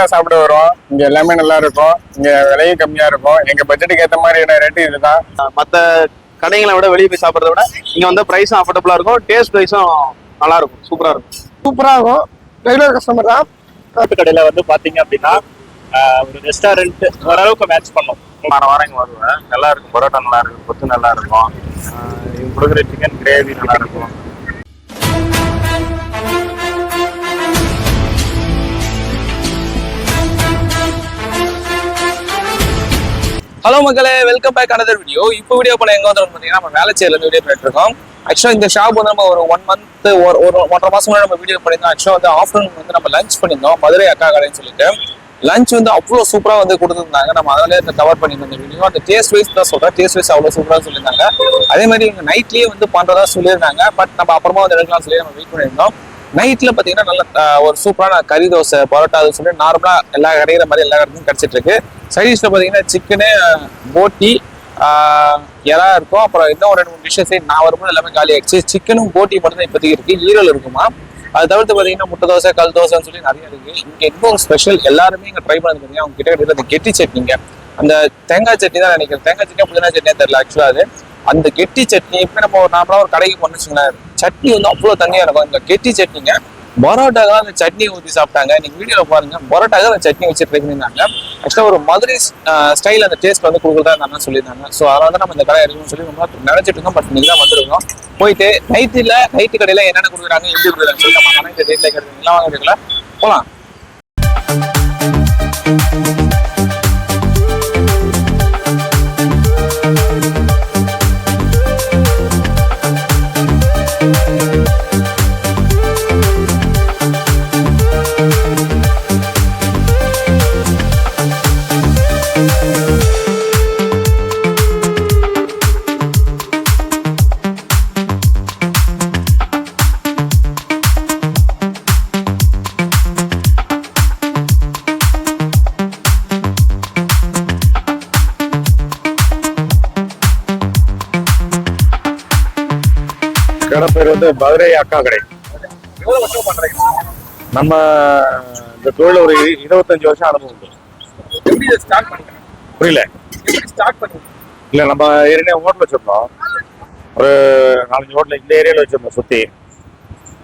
தான் சாப்பிட வரோம். இங்க எல்லாமே நல்லா இருக்கும். இங்க விலையும் கம்மியா இருக்கும். எங்க பட்ஜெட்டுக்கு ஏத்த மாதிரியான ரேட்டு இதுதான். மற்ற கடைகளை விட வெளியே போய் சாப்பிட்றத விட இங்க வந்து பிரைஸும் அஃபோர்டபுளா இருக்கும். டேஸ்ட் வைஸும் நல்லா இருக்கும். சூப்பரா இருக்கும். சூப்பரா இருக்கும். ரெகுலர் கஸ்டமர் தான். சாப்பிட்டு கடையில வந்து பாத்தீங்க அப்படின்னா ஒரு ரெஸ்டாரண்ட் ஓரளவுக்கு மேட்ச் பண்ணும். வாரம் வாரம் இங்க வருவேன். நல்லா இருக்கும். பரோட்டா நல்லா இருக்கும். கொத்து நல்லா இருக்கும். இவங்க கொடுக்குற சிக்கன் கிரேவி நல்லா இருக்கும். ஹலோ மக்களே வெல்கம் பேக் அனதர் வீடியோ இப்போ வீடியோ பண்ண எங்க வந்து பார்த்தீங்கன்னா நம்ம வேலைச்சேரில இருந்து வீடியோ பண்ணிட்டு இருக்கோம். ஆக்சுவலா இந்த ஷாப் வந்து நம்ம ஒரு ஒன் மந்த் ஒரு ஒரு ஒன்றரை மாசம் முன்னாடி நம்ம வீடியோ பண்ணியிருந்தோம். ஆக்சுவலா வந்து ஆஃப்டர்நூன் வந்து நம்ம லஞ்ச் பண்ணியிருந்தோம் மதுரை அக்கா கடைன்னு சொல்லிட்டு. லஞ்ச் வந்து அவ்வளோ சூப்பரா வந்து கொடுத்துருந்தாங்க. நம்ம அதனாலே கவர் பண்ணியிருந்தோம் இந்த வீடியோ அந்த டேஸ்ட் வைஸ் தான் சொல்றேன். டேஸ்ட் வைஸ் அவ்வளோ சூப்பராக சொல்லியிருந்தாங்க. அதே மாதிரி இவங்க நைட்லயே வந்து பண்றதா சொல்லியிருந்தாங்க. பட் நம்ம அப்புறமா வந்து எடுக்கலாம் சொல்லி நம்ம வெயிட் பண்ணியிருந்தோம். நைட்ல பாத்தீங்கன்னா நல்ல ஒரு சூப்பரான கறி தோசை பரோட்டா அது சொல்லி நார்மலா எல்லா கடைகிற மாதிரி எல்லா இடத்துலையும் கிடைச்சிட்டு இருக்கு சைடிஷ்ல பாத்தீங்கன்னா சிக்கனு போட்டி எறா இருக்கும். அப்புறம் இன்னும் ஒரு ரெண்டு மூணு டிஷ்ஷஸ் நான் வரும்போது எல்லாமே காலி ஆயிடுச்சு. சிக்கனும் போட்டி மட்டும் தான் இப்போதைக்கு இருக்கு. ஈரல் இருக்குமா? அது தவிர்த்து பார்த்தீங்கன்னா முட்டை தோசை கல் தோசைன்னு சொல்லி நிறைய இருக்கு. இங்க இன்னொரு ஸ்பெஷல் எல்லாருமே இங்க ட்ரை பண்ணது பார்த்தீங்கன்னா அவங்க கிட்ட கிட்ட அந்த கெட்டி சட்னிங்க. அந்த தேங்காய் சட்னி தான் நினைக்கிறேன். தேங்காய் சட்னியா புதினா சட்னியா தெரியல ஆக்சுவலா அது. அந்த கெட்டி சட்னி இப்போ நம்ம ஒரு நார்மலாக ஒரு கடைக்கு போனோம் சட்னி வந்து அவ்வளோ தண்ணியா இருக்கும். இந்த கெட்டி சட்னிங்க பரோட்டாக்கு அந்த சட்னி ஊற்றி சாப்பிட்டாங்க. நீங்கள் வீடியோவில் பாருங்க பரோட்டாக்கு அந்த சட்னி வச்சு ட்ரை பண்ணியிருந்தாங்க. ஆக்சுவலாக ஒரு மதுரை ஸ்டைல் அந்த டேஸ்ட் வந்து கொடுக்குறதா இருந்தாங்க சொல்லியிருந்தாங்க. ஸோ அதனால தான் நம்ம இந்த கடை இருக்குன்னு சொல்லி ரொம்ப நினச்சிட்டு இருக்கோம். பட் நீங்கள் தான் வந்திருக்கோம். போயிட்டு நைட்டில் நைட்டு கடையில் என்னென்ன கொடுக்குறாங்க எப்படி கொடுக்குறாங்க சொல்லி நம்ம அனைத்து டேட்ல கிடைக்குங்களா வாங்க இருக்குல்ல கடை பேர் வந்து மதுரை அக்கா கடை. நம்ம இந்த தொழில் ஒரு இருபத்தஞ்சு வருஷம் அனுபவம் புரியல. இல்ல நம்ம ஏற்கனவே ஹோட்டல் வச்சிருந்தோம் ஒரு நாலஞ்சு ஹோட்டல் இந்த ஏரியாவில் வச்சிருந்தோம் சுத்தி.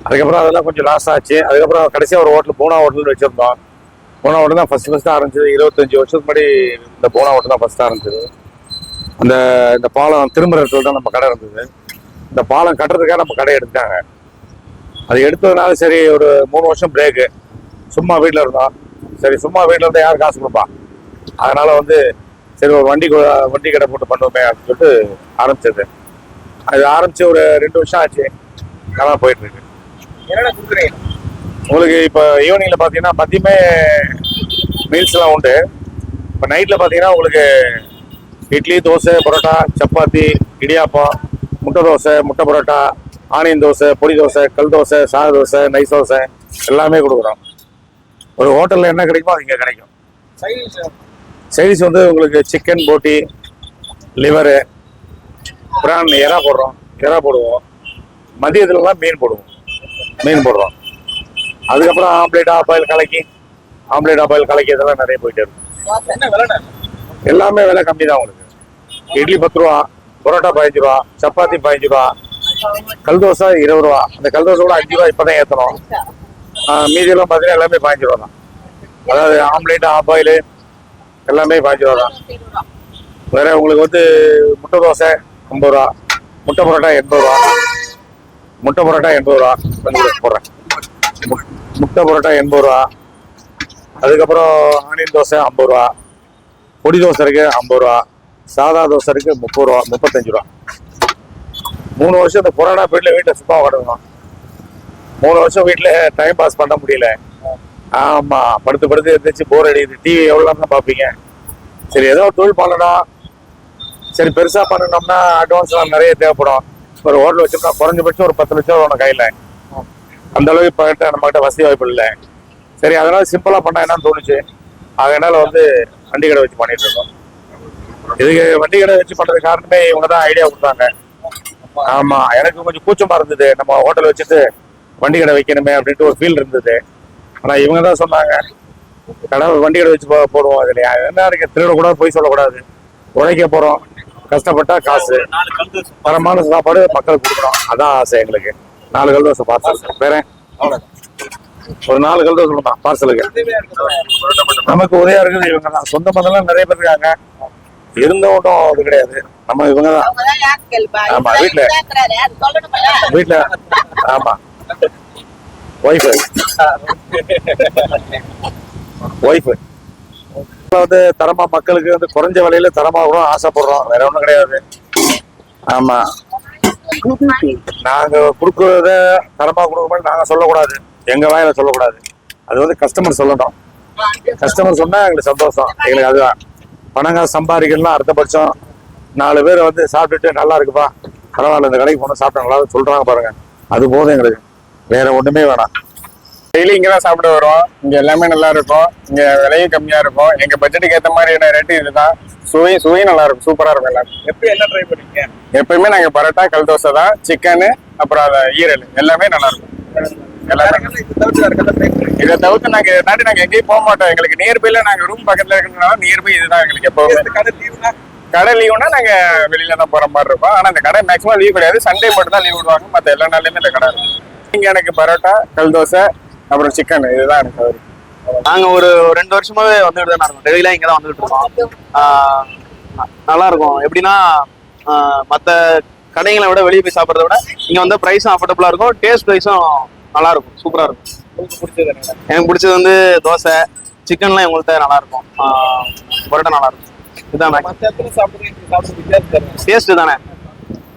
அதுக்கப்புறம் அதெல்லாம் கொஞ்சம் லாஸ் ஆச்சு. அதுக்கப்புறம் கடைசியா ஒரு ஹோட்டல் பூனா ஹோட்டல் வச்சிருந்தோம். பூனா ஹோட்டல் தான் ஃபர்ஸ்ட் ஃபர்ஸ்ட் ஆரம்பிச்சது. இருபத்தஞ்சு வருஷத்துக்கு முன்னாடி இந்த பூனா ஹோட்டல் தான் ஃபர்ஸ்ட் ஆரம்பிச்சது. அந்த இந்த பாலம் திரும்புற இடத்துல தான் நம்ம கடை இருந்தது. இந்த பாலம் கட்டுறதுக்காக நம்ம கடை எடுத்தாங்க அது எடுத்ததுனால சரி ஒரு மூணு வருஷம் பிரேக்கு சும்மா வீட்டில் இருந்தோம். சரி சும்மா வீட்டில் இருந்தால் யார் காசு கொடுப்பா? அதனால வந்து சரி ஒரு வண்டி வண்டி கடை போட்டு பண்ணுவோமே அப்படின்னு சொல்லிட்டு ஆரம்பிச்சது. அது ஆரம்பிச்சு ஒரு ரெண்டு வருஷம் ஆச்சு. நல்லா போயிட்டு இருக்கு என்னென்ன கொடுக்குறீங்க? உங்களுக்கு இப்போ ஈவினிங்ல பார்த்தீங்கன்னா மதியமே மீல்ஸ்லாம் உண்டு. இப்போ நைட்டில் பார்த்தீங்கன்னா உங்களுக்கு இட்லி தோசை பரோட்டா சப்பாத்தி இடியாப்பம் முட்டை தோசை முட்டை பரோட்டா ஆனியன் தோசை பொடி தோசை கல் தோசை சாத தோசை நைஸ் தோசை எல்லாமே கொடுக்குறோம். ஒரு ஹோட்டலில் என்ன கிடைக்குமோ அது இங்கே கிடைக்கும். சைடிஸ் வந்து உங்களுக்கு சிக்கன் போட்டி லிவரு பிரான் எறா போடுறோம். எறா போடுவோம். மதியத்துலலாம் மீன் போடுவோம். மீன் போடுறோம். அதுக்கப்புறம் ஆம்லேட் ஆப்பாயில் கலக்கி ஆம்லேட் ஆப்பாயில் கலக்கி இதெல்லாம் நிறைய போயிட்டு இருக்கும். எல்லாமே விலை கம்மி தான் உங்களுக்கு. இட்லி பத்து ரூபா பரோட்டா பதினஞ்சு ரூபா சப்பாத்தி பதினஞ்சு ரூபா கல் தோசை இருபது ரூபா அந்த கல் தோசை கூட அஞ்சு ரூபா இப்பதான் ஏற்றணும் மீதியெல்லாம் பார்த்தீங்கன்னா எல்லாமே பதினஞ்சு ரூபா தான் அதாவது ஆம்லேட் ஆப்பாயில் எல்லாமே பதினஞ்சு ரூபா தான் வேற உங்களுக்கு வந்து முட்டை தோசை ஐம்பது ரூபா முட்டை பரோட்டா எண்பது ரூபா முட்டை பரோட்டா எண்பது ரூபா உங்களுக்கு போடுறேன் முட்டை பரோட்டா எண்பது ரூபா அதுக்கப்புறம் ஆனியன் தோசை ஐம்பது ரூபா பொடி தோசை இருக்கு ஐம்பது ரூபா சாதா தோசை இருக்கு முப்பது ரூபா முப்பத்தஞ்சு ரூபா. மூணு வருஷம் இந்த கொரோனா பீரியட்ல வீட்டில் சும்மா உட்காந்துருந்தோம் மூணு வருஷம் வீட்டில் டைம் பாஸ் பண்ண முடியல. ஆமா படுத்து படுத்து இருந்துச்சு போர் அடிக்குது. டிவி எவ்வளோ தான் பார்ப்பீங்க? சரி ஏதோ தொழில் பண்ணணும். சரி பெருசா பண்ணணும்னா அட்வான்ஸ்லாம் நிறைய தேவைப்படும். ஒரு ஹோட்டல் வச்சோம்னா குறைஞ்சபட்சம் ஒரு பத்து லட்சம் வேணும் கையில. அந்த அளவுக்கு இப்போ கிட்ட வசதி வாய்ப்பு இல்லை. சரி அதனால சிம்பிளா பண்ணா என்னன்னு தோணுச்சு. அதனால வந்து வண்டி கடை வச்சு பண்ணிட்டு இருக்கோம். இதுக்கு வண்டி கடை வச்சு பண்றது காரணமே இவங்க தான் ஐடியா கொடுத்தாங்க. ஆமா எனக்கு கொஞ்சம் கூச்சமா இருந்தது. நம்ம ஹோட்டல் வச்சுட்டு வண்டி கடை வைக்கணுமே அப்படின்ட்டு ஒரு ஃபீல் இருந்தது. ஆனா இவங்க தான் சொன்னாங்க கடை வண்டி கடை வச்சு போடுவோம் அதுல. என்ன இருக்கு? திருடக்கூடாது போய் சொல்லக்கூடாது. உழைக்க போறோம். கஷ்டப்பட்டா காசு. பரமான தரமான சாப்பாடு மக்களுக்கு கொடுக்கணும். அதான் ஆசை எங்களுக்கு. நாலு கல் தோசை பார்சல் வேற? ஒரு நாலு கல் தோசை சொல்லலாம் பார்சலுக்கு நமக்கு உதவியா இருக்குது இவங்க தான் சொந்த பந்தம்லாம் நிறைய பேர் இருக்காங்க. இருந்த ஒன்றும் இது கிடையாது. நம்ம இவங்க தான் ஆமா, வீட்ல. வீட்டுல ஆமா. ஒய்ஃபு ஒய்ஃபு வந்து தரமா மக்களுக்கு வந்து குறைஞ்ச விலையில தரமா கூட ஆசைப்படுறோம். வேற ஒண்ணும் கிடையாது. ஆமா. நாங்க கொடுக்கறத தரமா கொடுக்கணும் நாங்க சொல்லக்கூடாது. எங்க வாயில சொல்லக்கூடாது. அது வந்து கஸ்டமர் சொல்லணும். கஸ்டமர் சொன்னா எங்களுக்கு சந்தோஷம். எங்களுக்கு அதுதான். பணங்க சம்பாதிக்கலாம் அர்த்தபட்சம் நாலு பேர் வந்து சாப்பிட்டுட்டு நல்லா இருக்குப்பா. பரவாயில்ல இந்த கடைக்கு போனா சாப்பிட்டா நல்லா இருக்குன்னு சொல்றாங்க பாருங்க. அது போதும் எங்களுக்கு. வேற ஒண்ணுமே வேணாம். டெய்லி இங்க தான் சாப்பிட வரோம் இங்க எல்லாமே நல்லா இருக்கும். இங்க விலையும் கம்மியா இருக்கும். எங்க பட்ஜெட்டுக்கு ஏத்த மாதிரியான ரேட்டு இதுதான். சுவை சுவையும் நல்லா இருக்கும். சூப்பரா இருக்கும் எல்லாமே. எப்போ என்ன ட்ரை பண்ணீங்க எப்பயுமே நாங்க பரோட்டா கல் தோசை தான் சிக்கனு அப்புறம் அந்த ஈரல். எல்லாமே நல்லா இருக்கும். இதை தவிர்த்து நாங்க தாண்டி நாங்க எங்கேயும் போக மாட்டோம். எங்களுக்கு நியர்பைல நாங்க ரூம் பக்கத்துல இருக்கிறதுனால நியர்பை இதுதான் எங்களுக்கு எப்பவுமே. கடை லீவுனா நாங்க வெளியில தான் போற மாதிரி இருக்கும். ஆனா இந்த கடை மேக்ஸிமம் லீவ் கிடையாது. சண்டே மட்டும் தான் லீவ் விடுவாங்க. மத்த எல்லா நாள்லயுமே இந்த கடை இருக்கும். இங்க எனக்கு பரோட்டா கல் தோசை அப்புறம் சிக்கன் இதுதான் எனக்கு நாங்க ஒரு ரெண்டு வருஷமாவே வந்துட்டு தான் இருக்கோம். டெய்லிலாம் இங்க தான் வந்துட்டு இருக்கோம். நல்லா இருக்கும். எப்படின்னா மத்த கடைகளை விட வெளியே போய் சாப்பிட்றத விட இங்க வந்து ப்ரைஸும் அஃபோர்டபுளா இருக்கும். டேஸ்ட் வைஸும் நல்லா இருக்கும் சூப்பரா இருக்கும் எனக்கு பிடிச்சது வந்து தோசை சிக்கன்லாம் எங்கள்கிட்ட நல்லா இருக்கும் பரோட்டா நல்லா இருக்கும் இதுதான் டேஸ்ட் தானே.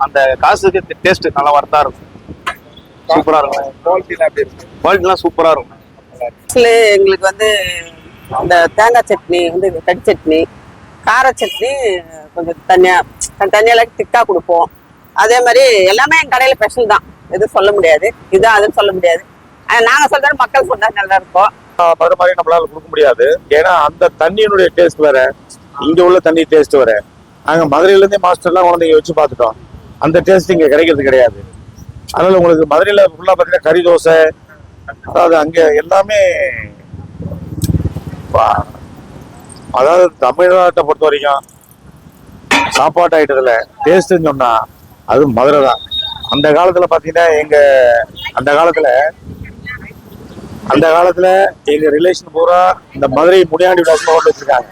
அந்த காசுக்கு டேஸ்ட் நல்லா ஒர்த்தா இருக்கும். சூப்பரா இருக்கும் குவாலிட்டிலாம் சூப்பரா இருக்கும் ஆக்சுவலி எங்களுக்கு வந்து இந்த தேங்காய் சட்னி வந்து கறி சட்னி கார சட்னி கொஞ்சம் தனியா தனியாக திக்கா கொடுப்போம். அதே மாதிரி எல்லாமே என் கடையில ஸ்பெஷல் தான். எதுவும் சொல்ல முடியாது. இதுதான் அதுன்னு சொல்ல முடியாது. நாங்க சொல்றது மக்கள் சொன்னா நல்லா இருக்கும் மறு மாதிரி நம்மளால கொடுக்க முடியாது. ஏன்னா அந்த தண்ணியினுடைய டேஸ்ட் வேற. இங்க உள்ள தண்ணி டேஸ்ட் வேற. நாங்க மதுரையில இருந்தே மாஸ்டர்லாம் குழந்தைங்க வச்சு பார்த்துட்டோம். அந்த டேஸ்ட் இங்க கிடைக்கிறது கிடையாது. அதனால உங்களுக்கு மதுரையில ஃபுல்லா பாத்தீங்கன்னா கறி தோசை அதாவது அங்க எல்லாமே அதாவது தமிழ்நாட்டை பொறுத்த வரைக்கும் சாப்பாட்டு ஐட்டத்துல டேஸ்ட்னு சொன்னா அது மதுரை தான். அந்த காலத்துல பாத்தீங்கன்னா எங்க அந்த காலத்துல அந்த காலத்துல எங்க ரிலேஷன் பூரா இந்த மதுரை முனியாண்டி விலாசம் ஹோட்டல் வச்சிருக்காங்க.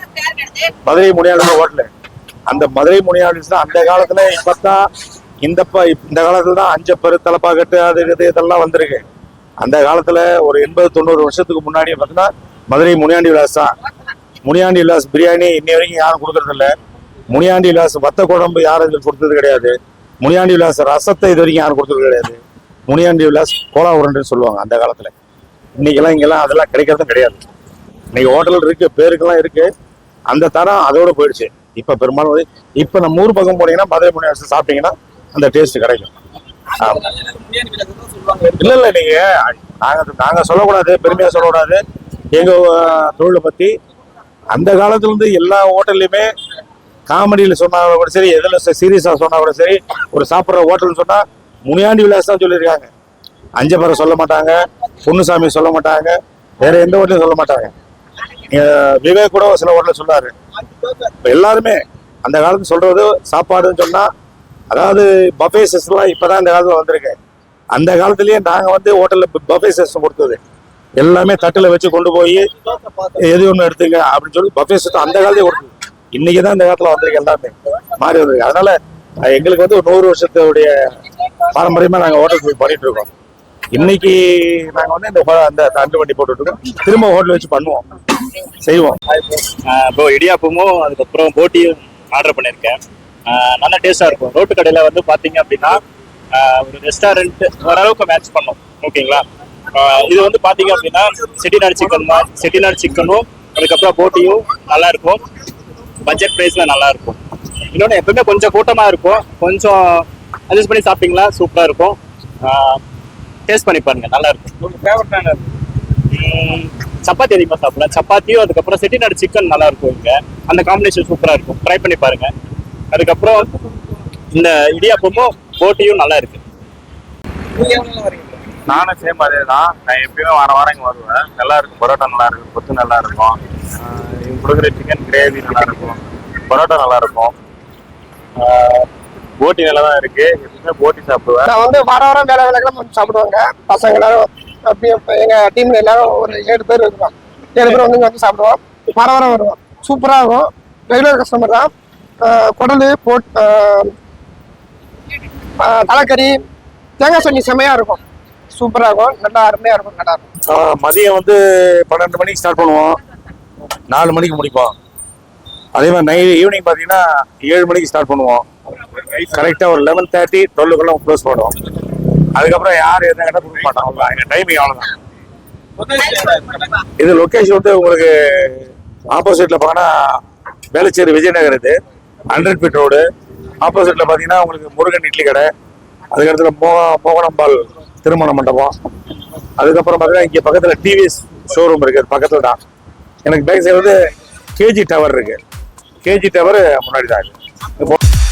மதுரை முனியாண்டி ஹோட்டல் அந்த மதுரை முனியாண்டி தான் அந்த காலத்துல இப்பதான் இந்த இந்த காலத்துல தான் அஞ்சப்பரு தலப்பாக்கட்டு அது இது இதெல்லாம் வந்திருக்கு. அந்த காலத்துல ஒரு எண்பது தொண்ணூறு வருஷத்துக்கு முன்னாடி பார்த்தீங்கன்னா மதுரை முனியாண்டி விலாஸ் தான். முனியாண்டி விலாஸ் பிரியாணி இன்னை வரைக்கும் யாரும் கொடுக்கறது இல்லை முனியாண்டி விலாஸ் வத்த குழம்பு யாரும் கொடுத்தது கிடையாது. முனியாண்டி விலாஸ் ரசத்தை இது வரைக்கும் யாரும் கொடுத்தது கிடையாது. முனியாண்டி விலாஸ் கோலா உருண்டுன்னு சொல்லுவாங்க அந்த காலத்தில். இன்னைக்கெல்லாம் இங்கெல்லாம் அதெல்லாம் கிடைக்கிறதும் கிடையாது. இன்னைக்கு ஹோட்டல் இருக்கு பேருக்கெல்லாம் இருக்கு. அந்த தரம் அதோட போயிடுச்சு. இப்போ பெரும்பாலும் வந்து இப்போ நம்ம ஊர் பக்கம் போனீங்கன்னா மதுரை முனியாண்டி சாப்பிட்டீங்கன்னா அந்த டேஸ்ட் கிடைக்கும். இல்லை இல்லை நீங்கள் நாங்கள் நாங்கள் சொல்லக்கூடாது பெருமையாக சொல்லக்கூடாது. எங்கள் தொழிலை பற்றி அந்த காலத்துலேருந்து எல்லா ஹோட்டல்லையுமே காமெடியில சொன்னாலும் கூட சரி எதில் சீரியஸா சொன்னால் கூட சரி ஒரு சாப்பிடுற ஹோட்டல்னு சொன்னா முனியாண்டி விலாஸ் தான் சொல்லியிருக்காங்க. அஞ்சப்பரை சொல்ல மாட்டாங்க பொன்னுசாமி சொல்ல மாட்டாங்க வேற எந்த ஹோட்டலும் சொல்ல மாட்டாங்க. விவேக் கூட சில ஹோட்டலில் சொன்னாரு. இப்போ எல்லாருமே அந்த காலத்துல சொல்றது சாப்பாடுன்னு சொன்னா அதாவது பஃபே சிஸ்டம்லாம் இப்பதான் இந்த காலத்துல வந்திருக்கு. அந்த காலத்துலேயே நாங்க வந்து ஹோட்டல்ல பஃபே சிஸ்டம் கொடுத்தது. எல்லாமே தட்டில் வச்சு கொண்டு போய் எது ஒன்று எடுத்துங்க அப்படின்னு சொல்லி பஃபே சிஸ்டம் அந்த காலத்தையும் கொடுத்தது. இன்னைக்கு தான் இந்த காலத்துல வந்திருக்கு எல்லாமே. மாறி வந்திருக்கு. அதனால எங்களுக்கு வந்து ஒரு நூறு வருஷத்துடைய பாரம்பரியமா நாங்க ஹோட்டல் போய் பண்ணிட்டு இருக்கோம். இன்னைக்கு நாங்க வந்து இந்த அந்த தண்டு வண்டி போட்டுட்டு இருக்கோம். திரும்ப ஹோட்டல் வச்சு பண்ணுவோம். செய்வோம். இப்போ இடியாப்பமும் அதுக்கப்புறம் போட்டியும் ஆர்டர் பண்ணியிருக்கேன். நல்லா நல்ல டேஸ்டா இருக்கும். ரோட்டு கடையில வந்து பாத்தீங்க அப்படின்னா ஒரு ரெஸ்டாரண்ட் ஓரளவுக்கு மேட்ச் பண்ணும். ஓகேங்களா? இது வந்து பாத்தீங்க அப்படின்னா செட்டிநாடு சிக்கன் தான் செட்டிநாடு சிக்கனும் அதுக்கப்புறம் போட்டியும் நல்லா இருக்கும். பட்ஜெட் ப்ரைஸ்ல நல்லா இருக்கும் இன்னொன்று எப்பவுமே கொஞ்சம் கூட்டமா இருக்கும். கொஞ்சம் அட்ஜஸ்ட் பண்ணி சாப்பிட்டீங்களா? சூப்பரா இருக்கும். டேஸ்ட் பண்ணி பாருங்க. நல்லா இருக்கும் சப்பாத்தி அதிகமாக சாப்பிடுவேன் சப்பாத்தியும் அதுக்கப்புறம் செட்டிநாடு சிக்கன் நல்லா இருக்கும் இங்க. அந்த காம்பினேஷன் சூப்பரா இருக்கும். ட்ரை பண்ணி பாருங்க. அதுக்கப்புறம் இந்த இடியாப்பமும் போட்டியும் நல்லா இருக்கு நானும் சேம் அதே தான் நான் எப்பயுமே வார வாரம் இங்கே வருவேன். நல்லா இருக்கும் பரோட்டா நல்லா இருக்கும் கொத்து நல்லா இருக்கும் கொடுக்குற சிக்கன் கிரேவி நல்லா இருக்கும் பரோட்டா நல்லா இருக்கும் போட்டி நல்லா தான் இருக்கு. எப்பயுமே போட்டி சாப்பிடுவேன். நான் வந்து வார வாரம் வேலை வேலைக்கெல்லாம் வந்து சாப்பிடுவாங்க. பசங்க எல்லாரும் எங்க டீம்ல எல்லாரும் ஒரு ஏழு பேர் இருக்கோம் ஏழு பேர் வந்து வந்து சாப்பிடுவோம். வார வாரம் வருவோம். சூப்பரா இருக்கும். ரெகுலர் கஸ்டமர் தான். குடலு போட் தலைக்கறி தேங்காய் சட்னி செமையா இருக்கும். சூப்பரா இருக்கும். நல்லா அருமையா இருக்கும். நல்லா இருக்கும். மதியம் வந்து பன்னெண்டு மணிக்கு ஸ்டார்ட் பண்ணுவோம். நாலு மணிக்கு முடிப்போம். அதே மாதிரி நைட் ஈவினிங் பார்த்தீங்கன்னா ஏழு மணிக்கு ஸ்டார்ட் பண்ணுவோம். கரெக்டாக ஒரு லெவன் தேர்ட்டி டுவெல்லுக்குள்ள க்ளோஸ் பண்ணுவோம். அதுக்கப்புறம் யார் எதுனா கடை கொடுக்க மாட்டோம் அவ்வளோ எங்கள் டைமிங் அவ்வளோதான் இது லொக்கேஷன் வந்து உங்களுக்கு ஆப்போசிட்டில் பார்த்தீங்கன்னா வேளச்சேரி விஜயநகர் இது. ஹண்ட்ரட் ஃபீட் ரோடு ஆப்போசிட்டில் பார்த்தீங்கன்னா உங்களுக்கு முருகன் இட்லி கடை. அதுக்கடுத்துல மோ மோகனம்பால் திருமண மண்டபம். அதுக்கப்புறம் பார்த்தீங்கன்னா இங்கே பக்கத்தில் டிவிஎஸ் ஷோரூம் இருக்குது பக்கத்தில் தான். எனக்கு பேக் சைடு வந்து கேஜி டவர் இருக்குது கேஜி டவர் முன்னாடி தான் இருக்குது